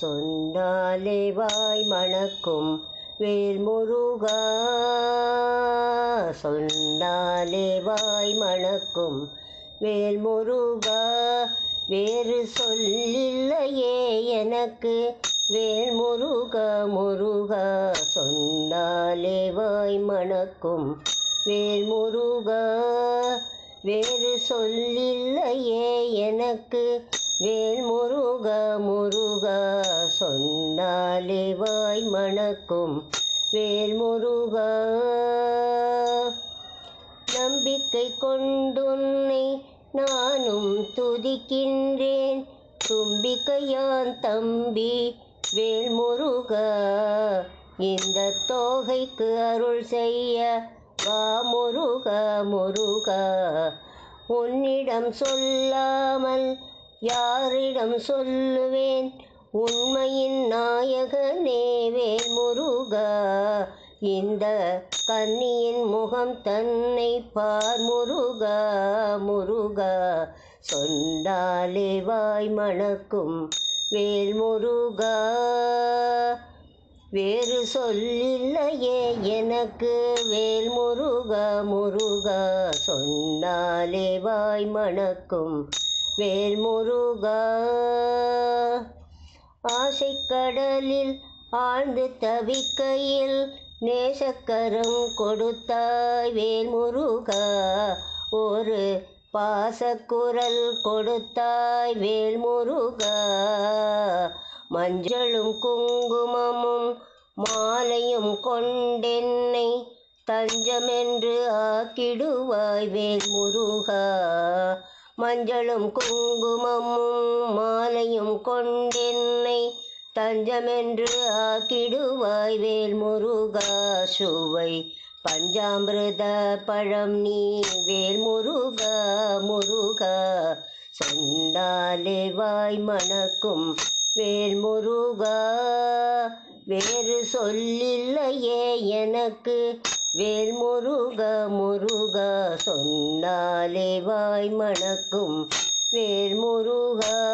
சொன்னாலே வாய் மணக்கும் வேல் முருகா சொன்னாலே வாய் மணக்கும் வேல் முருகா வேறு சொல்லில்லையே எனக்கு வேல் முருகா. முருகா சொன்னாலே வாய் மணக்கும் வேல் முருகா வேறு சொல்லில்லையே எனக்கு வேல் முருக முருக சொன்னாலே வாய் மணக்கும் வேல் முருக. நம்பிக்கை கொண்டுன்னை நானும் துதிக்கின்றேன். தும்பிக்கையான் தம்பி வேல் முருக இந்த தோகைக்கு அருள் செய்ய வா முருக முருக. உன்னிடம் சொல்லாமல் யாரிடம் சொல்லுவேன்? உண்மையின் நாயகனே முருகா இந்த கன்னியின் முகம் தன்னை பார் முருகா முருகா. சொன்னாலே வாய் மணக்கும் வேல் முருகா வேறு சொல்லில்லையே எனக்கு வேல் முருகா. முருகா சொன்னாலே வாய் மணக்கும் வேல் முருகா ஆசைக்கடலில் ஆழ்ந்து தவிக்கையில் நேசக்கரம் கொடுத்தாய் வேல் முருகா ஒரு பாசக்குரல் கொடுத்தாய் வேல் முருகா மஞ்சளும் குங்குமமும் மாலையும் கொண்டென்னை தஞ்சமென்று ஆக்கிடுவாய் வேல் முருகா மஞ்சளும் குங்குமமும் மாலையும் கொண்டென்னை தஞ்சமென்று ஆக்கிடுவாய் வேல் முருகா சுவை. பஞ்சாமிருத பழம் நீ வேல் முருகா. முருகா சொந்தாலே வாய் மணக்கும் வேல் முருகா வேறு சொல்லில்லையே எனக்கு வேல் முருக முருக சொன்னாலே வாய் மணக்கும். வேல் முருகா